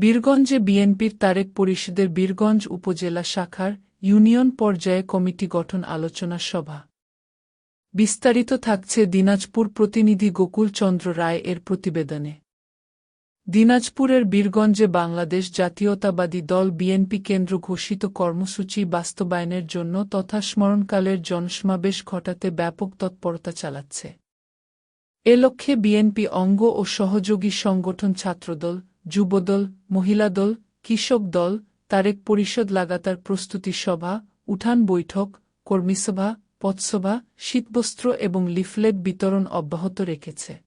বীরগঞ্জে বিএনপির তারেক পরিষদের বীরগঞ্জ উপজেলা শাখার ইউনিয়ন পর্যায়ে কমিটি গঠন আলোচনা সভা। বিস্তারিত থাকছে দিনাজপুর প্রতিনিধি গোকুল চন্দ্র রায় এর প্রতিবেদনে। দিনাজপুরের বীরগঞ্জে বাংলাদেশ জাতীয়তাবাদী দল বিএনপি কেন্দ্র ঘোষিত কর্মসূচি বাস্তবায়নের জন্য তথা স্মরণকালের জনসমাবেশ ঘটাতে ব্যাপক তৎপরতা চালাচ্ছে। এ লক্ষ্যে বিএনপি অঙ্গ ও সহযোগী সংগঠন ছাত্রদল যুবদল মহিলা দল কৃষক দল তারেক পরিষদ লাগাতার প্রস্তুতি সভা, উঠান বৈঠক, কর্মীসভা, পথসভা, শীতবস্ত্র এবং লিফলেট বিতরণ অব্যাহত রেখেছে।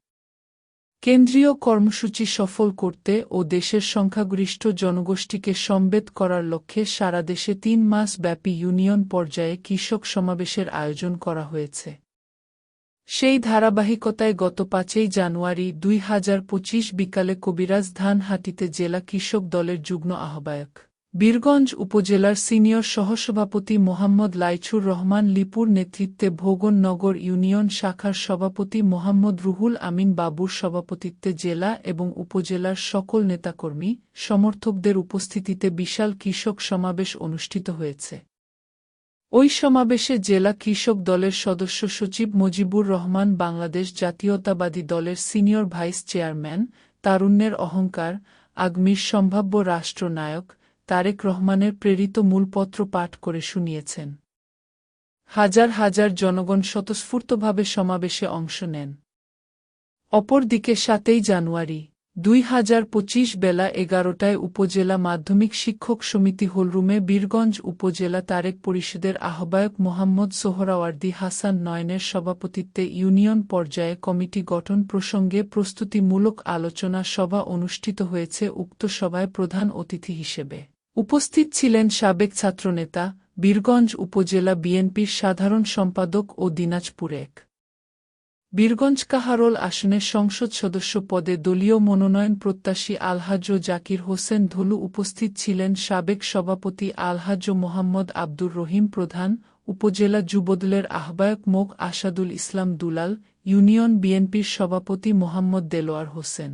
কেন্দ্রীয় কর্মসূচি সফল করতে ও দেশের সংখ্যাগরিষ্ঠ জনগোষ্ঠীকে সম্বেদ করার লক্ষ্যে সারা দেশে তিন মাস ব্যাপী ইউনিয়ন পর্যায়ে কৃষক সমাবেশের আয়োজন করা হয়েছে। সেই ধারাবাহিকতায় গত পাঁচই জানুয়ারি দুই হাজার পঁচিশ বিকালে কবিরাজ ধানহাটিতে জেলা কৃষক দলের যুগ্ম আহ্বায়ক। বীরগঞ্জ উপজেলার সিনিয়র সহসভাপতি মোহাম্মদ লাইছুর রহমান লিপুর নেতৃত্বে ভোগননগর ইউনিয়ন শাখার সভাপতি মোহাম্মদ রুহুল আমিন বাবুর সভাপতিত্বে জেলা এবং উপজেলার সকল নেতাকর্মী, সমর্থকদের উপস্থিতিতে বিশাল কৃষক সমাবেশ অনুষ্ঠিত হয়েছে। ওই সমাবেশে জেলা কৃষক দলের সদস্য সচিব মুজিবুর রহমান, বাংলাদেশ জাতীয়তাবাদী দলের সিনিয়র ভাইস চেয়ারম্যান তারুণ্যের অহংকার, আগামীর সম্ভাব্য রাষ্ট্রনায়ক তারেক রহমানের প্রেরিত মূলপত্র পাঠ করে শুনিয়েছেন। হাজার হাজার জনগণ স্বতঃস্ফূর্তভাবে সমাবেশে অংশ নেন। অপরদিকে সাতই জানুয়ারি দুই হাজার পঁচিশ বেলা এগারোটায় উপজেলা মাধ্যমিক শিক্ষক সমিতি হলরুমে বীরগঞ্জ উপজেলা তারেক পরিষদের আহ্বায়ক মোহাম্মদ সোহরাওয়ার্দি হাসান নয়নের সভাপতিত্বে ইউনিয়ন পর্যায়ে কমিটি গঠন প্রসঙ্গে প্রস্তুতিমূলক আলোচনা সভা অনুষ্ঠিত হয়েছে উক্ত সভায় প্রধান অতিথি হিসেবে। উপস্থিত ছিলেন সাবেক ছাত্রনেতা, বীরগঞ্জ উপজেলা বিএনপির সাধারণ সম্পাদক ও দিনাজপুর এক। বীরগঞ্জ কাহারোল আসনের সংসদ সদস্য পদে দলীয় মনোনয়ন প্রত্যাশী আলহাজ্য জাকির হোসেন ধলু উপস্থিত ছিলেন সাবেক সভাপতি আলহাজ্য মোহাম্মদ আব্দুর রহিম প্রধান, উপজেলা যুবদলের আহ্বায়ক মোক আসাদুল ইসলাম দুলাল, ইউনিয়ন বিএনপির সভাপতি মোহাম্মদ দেলোয়ার হোসেন।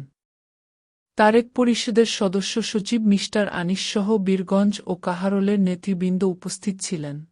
তারেক পরিষদের সদস্য সচিব মিস্টার আনিসসহ বীরগঞ্জ ও কাহারোলের নেতৃবৃন্দ উপস্থিত ছিলেন।